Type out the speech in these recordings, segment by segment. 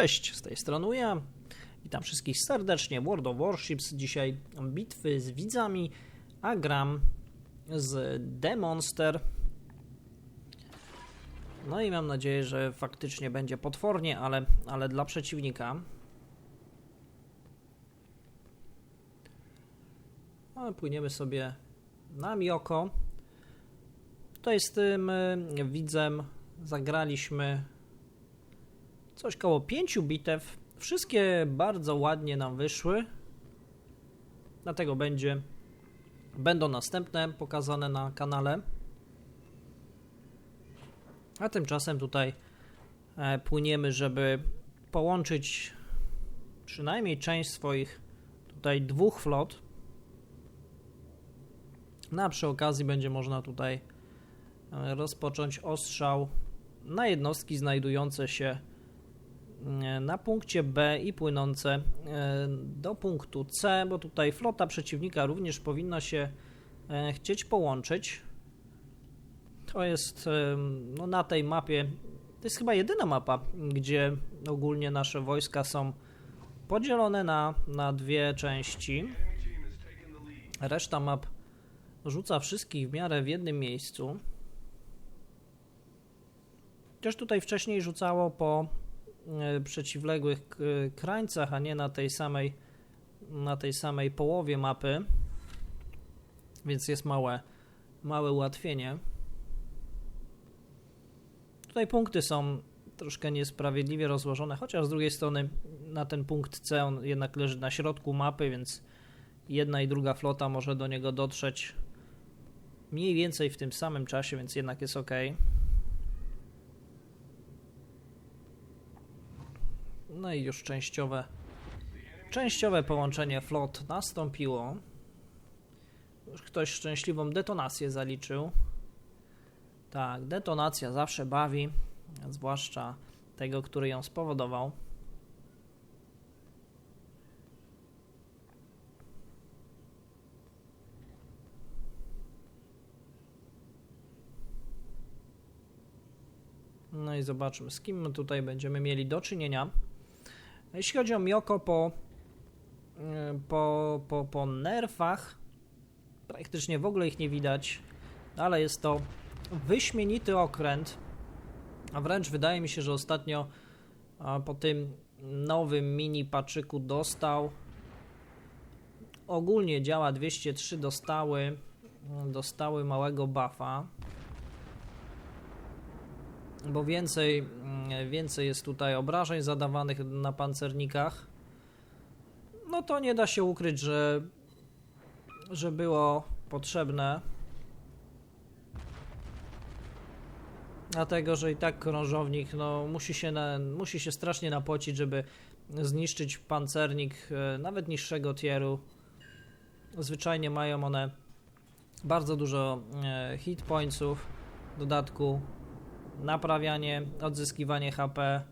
Cześć, z tej strony ja. Witam wszystkich serdecznie. World of Warships. Dzisiaj bitwy z widzami, a gram z The Monster. No i mam nadzieję, że faktycznie będzie potwornie, ale, ale dla przeciwnika. Ale płyniemy sobie na Mioko. Tutaj z tym y, widzem zagraliśmy coś koło pięciu bitew. Wszystkie bardzo ładnie nam wyszły. Dlatego będzie będą następne pokazane na kanale. A tymczasem tutaj e, płyniemy, żeby połączyć przynajmniej część swoich tutaj dwóch flot. No a przy okazji będzie można tutaj e, rozpocząć ostrzał na jednostki znajdujące się na punkcie B i płynące e, do punktu C, bo tutaj flota przeciwnika również powinna się e, chcieć połączyć. To jest e, no, na tej mapie, to jest chyba jedyna mapa, gdzie ogólnie nasze wojska są podzielone na, na dwie części. Reszta map rzuca wszystkich w miarę w jednym miejscu. Chociaż tutaj wcześniej rzucało po e, przeciwległych k- krańcach, a nie na tej samej na tej samej połowie mapy. Więc jest małe, małe ułatwienie. Tutaj punkty są troszkę niesprawiedliwie rozłożone, chociaż z drugiej strony na ten punkt C on jednak leży na środku mapy, więc jedna i druga flota może do niego dotrzeć mniej więcej w tym samym czasie, więc jednak jest ok. No i już częściowe częściowe połączenie flot nastąpiło. Już ktoś szczęśliwą detonację zaliczył. Tak, detonacja zawsze bawi, zwłaszcza tego, który ją spowodował. No i zobaczmy, z kim my tutaj będziemy mieli do czynienia. Jeśli chodzi o Mioko po, y, po, po, po nerfach, praktycznie w ogóle ich nie widać, ale jest to wyśmienity okręt, a wręcz wydaje mi się, że ostatnio po tym nowym mini paczyku dostał. Ogólnie działa 203 dostały dostały małego buffa bo więcej, mm, więcej jest tutaj obrażeń zadawanych na pancernikach, no to nie da się ukryć, że, że było potrzebne. Dlatego, że i tak krążownik no, musi, się na, musi się strasznie napocić, żeby zniszczyć pancernik e, nawet niższego tieru. Zwyczajnie mają one bardzo dużo e, hit pointsów. W dodatku naprawianie, odzyskiwanie HP.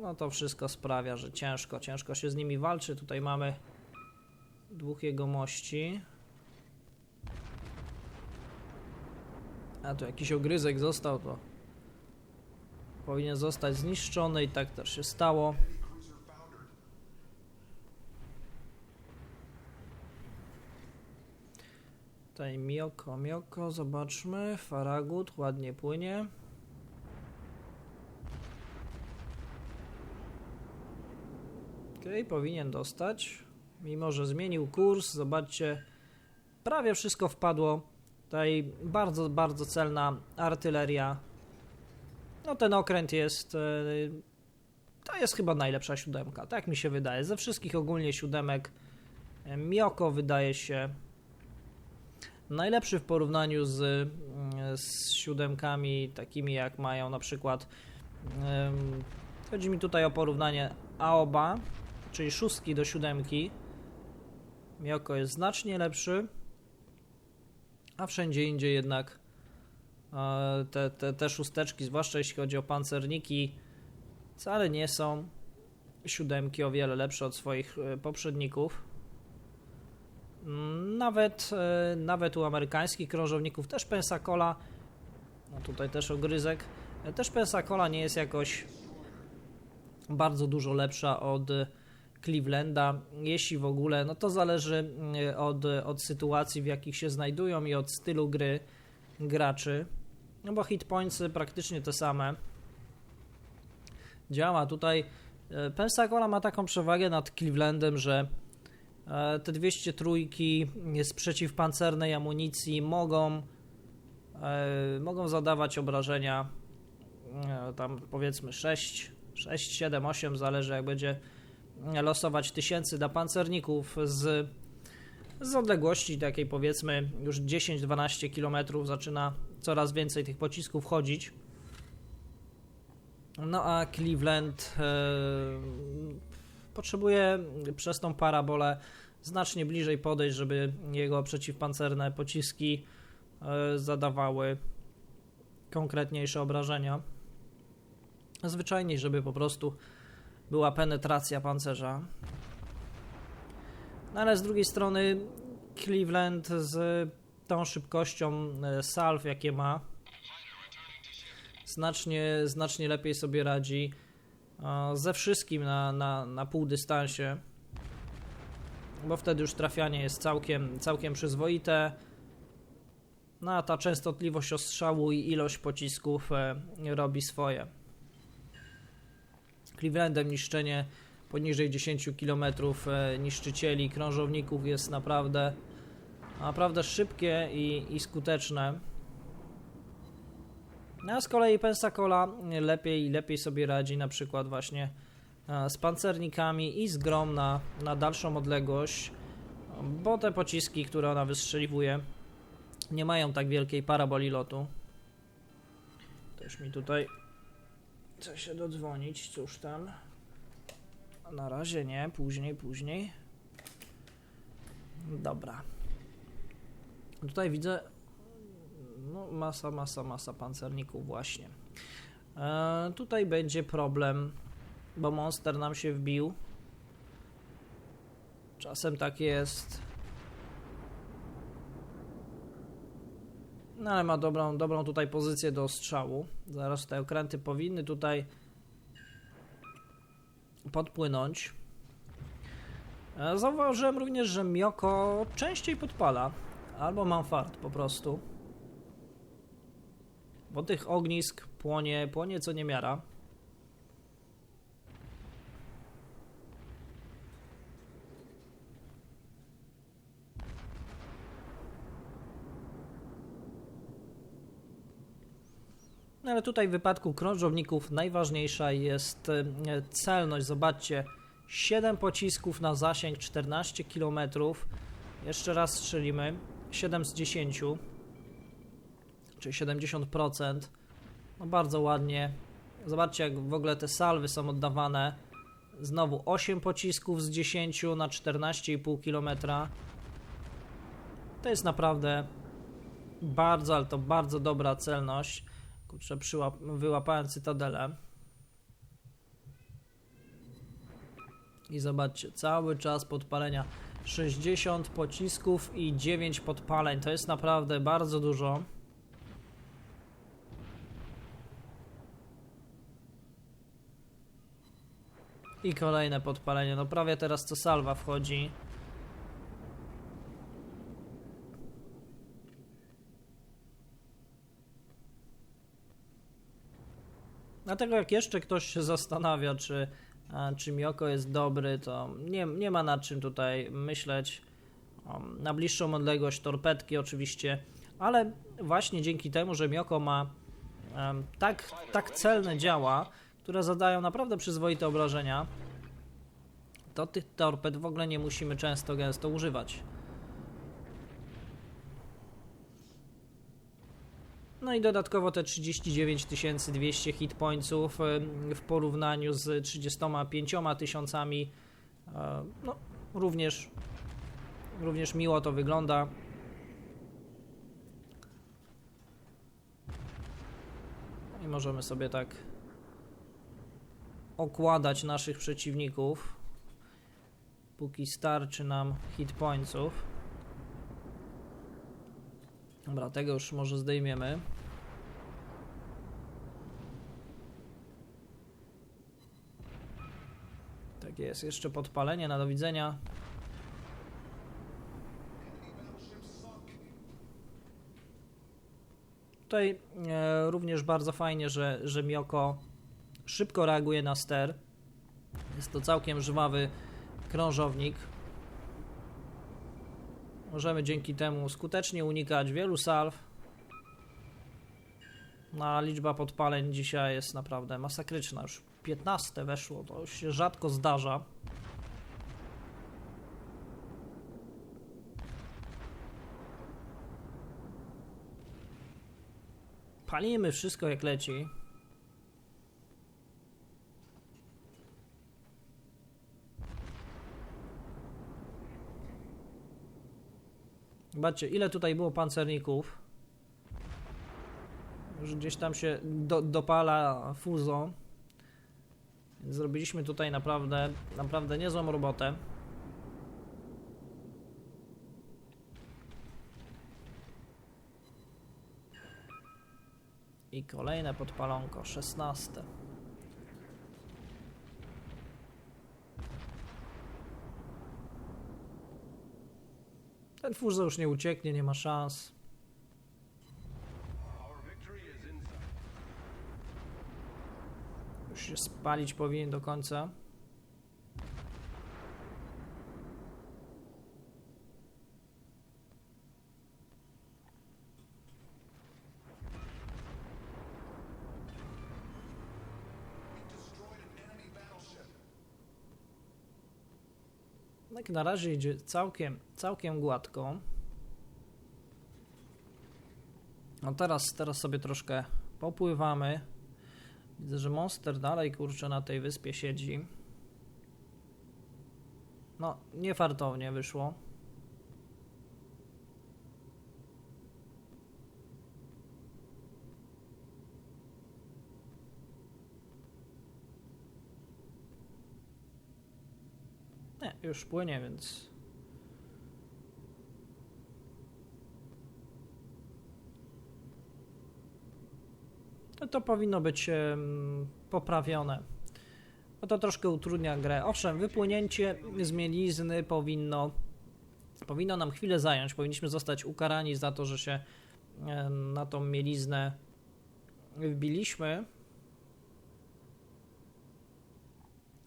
No to wszystko sprawia, że ciężko, ciężko się z nimi walczy. Tutaj mamy dwóch jegomości. A tu jakiś ogryzek został, to powinien zostać zniszczony i tak też się stało. Tutaj Mioko, Mioko, zobaczmy. Faragut ładnie płynie. Okej, powinien dostać. Mimo, że zmienił kurs, zobaczcie, prawie wszystko wpadło. Tutaj bardzo, bardzo celna artyleria. No ten okręt jest... e, To jest chyba najlepsza siódemka, tak mi się wydaje. Ze wszystkich ogólnie siódemek e, Mioko wydaje się najlepszy w porównaniu z, z siódemkami takimi jak mają na przykład em, chodzi mi tutaj o porównanie AOBA czyli szóstki do siódemki. Mioko jest znacznie lepszy a wszędzie indziej jednak e, te, te, te szósteczki, zwłaszcza jeśli chodzi o pancerniki wcale nie są siódemki o wiele lepsze od swoich e, poprzedników nawet, e, nawet u amerykańskich krążowników też Pensacola, no tutaj też ogryzek, e, też Pensacola nie jest jakoś bardzo dużo lepsza od Clevelanda. Jeśli w ogóle, no to zależy e, od, od sytuacji, w jakich się znajdują i od stylu gry graczy. No bo hit pointsy praktycznie te same. Działa tutaj. e, Pensacola ma taką przewagę nad Clevelandem, że e, te 203 z przeciwpancernej amunicji mogą e, mogą zadawać obrażenia e, tam powiedzmy 6, 6, 7, 8 zależy jak będzie losować tysięcy dla pancerników z, z odległości takiej powiedzmy już 10-12 km zaczyna coraz więcej tych pocisków chodzić. No a Cleveland potrzebuje przez tą parabolę znacznie bliżej podejść, żeby jego przeciwpancerne pociski e, zadawały konkretniejsze obrażenia. Zwyczajniej, żeby po prostu była penetracja pancerza. No ale z drugiej strony Cleveland z tą szybkością e, salw, jakie ma, znacznie, znacznie lepiej sobie radzi ze wszystkim na, na, na pół dystansie, bo wtedy już trafianie jest całkiem, całkiem przyzwoite. No a ta częstotliwość ostrzału i ilość pocisków e, robi swoje. Clevelandem niszczenie poniżej 10 km niszczycieli, krążowników jest naprawdę naprawdę szybkie i, i skuteczne. No, a z kolei Pensacola lepiej i lepiej sobie radzi na przykład właśnie e, z pancernikami i z grom na, na dalszą odległość, bo te pociski, które ona wystrzeliwuje, nie mają tak wielkiej paraboli lotu. Też mi tutaj chce się dodzwonić, cóż tam. Na razie nie, później, później. Dobra. Tutaj widzę no, masa, masa, masa pancerników właśnie. E, tutaj będzie problem, bo monster nam się wbił. Czasem tak jest. No ale ma dobrą, dobrą tutaj pozycję do strzału. Zaraz te okręty powinny tutaj podpłynąć. E, Zauważyłem również, że Mioko częściej podpala. Albo mam fart po prostu. Bo tych ognisk płonie, płonie co niemiara. No ale tutaj w wypadku krążowników najważniejsza jest e, celność. Zobaczcie, 7 pocisków na zasięg 14 km. Jeszcze raz strzelimy. 7 z 10, czyli 70%. No bardzo ładnie. Zobaczcie, jak w ogóle te salwy są oddawane. Znowu 8 pocisków z 10 na 14,5 km. To jest naprawdę bardzo, ale to bardzo dobra celność. Kurczę, przyłap- wyłapałem cytadelę. I zobaczcie, cały czas podpalenia 60 pocisków i 9 podpaleń. To jest naprawdę bardzo dużo. I kolejne podpalenie. No prawie teraz co salwa wchodzi. Dlatego jak jeszcze ktoś się zastanawia, czy a czy Mioko jest dobry, to nie, nie ma nad czym tutaj myśleć. Na bliższą odległość torpedki oczywiście, ale właśnie dzięki temu, że Mioko ma tak, tak celne działa, które zadają naprawdę przyzwoite obrażenia, to tych torped w ogóle nie musimy często gęsto używać. No i dodatkowo te 39 200 hit pointsów w porównaniu z 35 tysiącami e, no, również również miło to wygląda. I możemy sobie tak okładać naszych przeciwników póki starczy nam hit pointsów. Dobra, tego już może zdejmiemy. Tak jest, jeszcze podpalenie na do widzenia. Tutaj e, również bardzo fajnie, że, że Mioko szybko reaguje na ster. Jest to całkiem żwawy krążownik. Możemy dzięki temu skutecznie unikać wielu salw. No, a liczba podpaleń dzisiaj jest naprawdę masakryczna. Już 15 weszło, to się rzadko zdarza. Palimy wszystko jak leci. Zobaczcie, ile tutaj było pancerników. Już gdzieś tam się do, dopala. Więc zrobiliśmy tutaj naprawdę, naprawdę niezłą robotę. I kolejne podpalonko, 16. Ten fuzo już nie ucieknie, nie ma szans. Już się spalić powinien do końca. Tak na razie idzie całkiem, całkiem gładko. No teraz, teraz sobie troszkę popływamy. Widzę, że monster dalej kurczę na tej wyspie siedzi. No, niefartownie wyszło. Nie, już płynie, więc... No to powinno być poprawione. No to troszkę utrudnia grę. Owszem, wypłynięcie z mielizny powinno, powinno nam chwilę zająć. Powinniśmy zostać ukarani za to, że się na tą mieliznę wbiliśmy.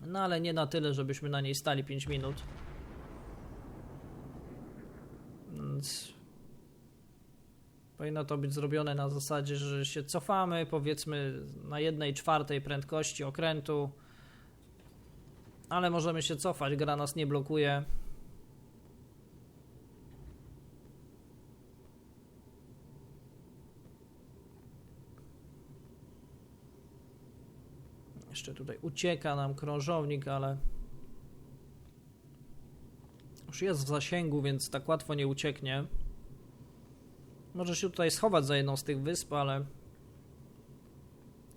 No ale nie na tyle, żebyśmy na niej stali 5 minut. Więc powinno to być zrobione na zasadzie, że się cofamy, powiedzmy na jednej czwartej prędkości okrętu. Ale możemy się cofać, gra nas nie blokuje. Jeszcze tutaj ucieka nam krążownik, ale już jest w zasięgu, więc tak łatwo nie ucieknie. Może się tutaj schować za jedną z tych wysp, ale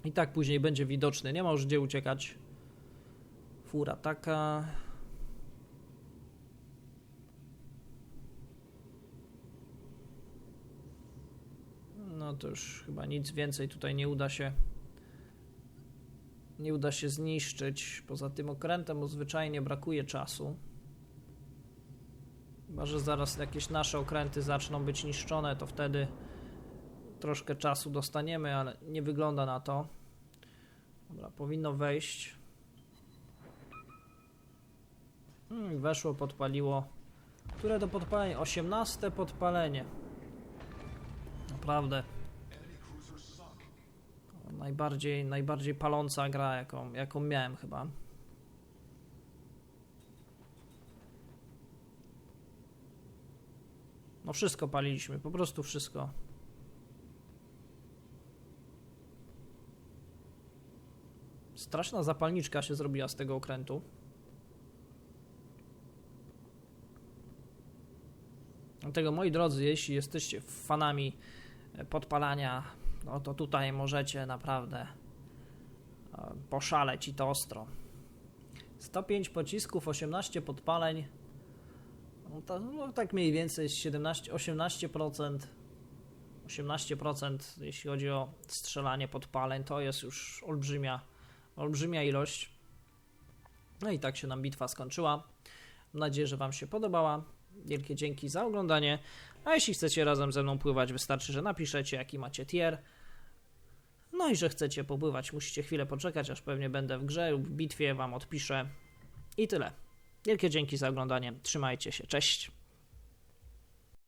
i tak później będzie widoczny. Nie ma już gdzie uciekać. Fura taka. No to już chyba nic więcej tutaj nie uda się nie uda się zniszczyć. Poza tym okrętem mu zwyczajnie brakuje czasu. Chyba, że zaraz jakieś nasze okręty zaczną być niszczone, to wtedy troszkę czasu dostaniemy, ale nie wygląda na to. Dobra, powinno wejść. Hmm, weszło, podpaliło. Które do podpalenia? 18 podpalenie. Naprawdę. Najbardziej, najbardziej paląca gra, jaką, jaką miałem chyba. No wszystko paliliśmy, po prostu wszystko. Straszna zapalniczka się zrobiła z tego okrętu. Dlatego moi drodzy, jeśli jesteście fanami podpalania, no to tutaj możecie naprawdę e, poszaleć i to ostro. 105 pocisków, 18 podpaleń. No, to, no tak mniej więcej 17, 18%. 18% jeśli chodzi o strzelanie podpaleń, to jest już olbrzymia, olbrzymia ilość. No i tak się nam bitwa skończyła. Mam nadzieję, że Wam się podobała. Wielkie dzięki za oglądanie. A jeśli chcecie razem ze mną pływać, wystarczy, że napiszecie, jaki macie tier. No i że chcecie popływać, musicie chwilę poczekać, aż pewnie będę w grze lub w bitwie, Wam odpiszę. I tyle. Wielkie dzięki za oglądanie. Trzymajcie się. Cześć.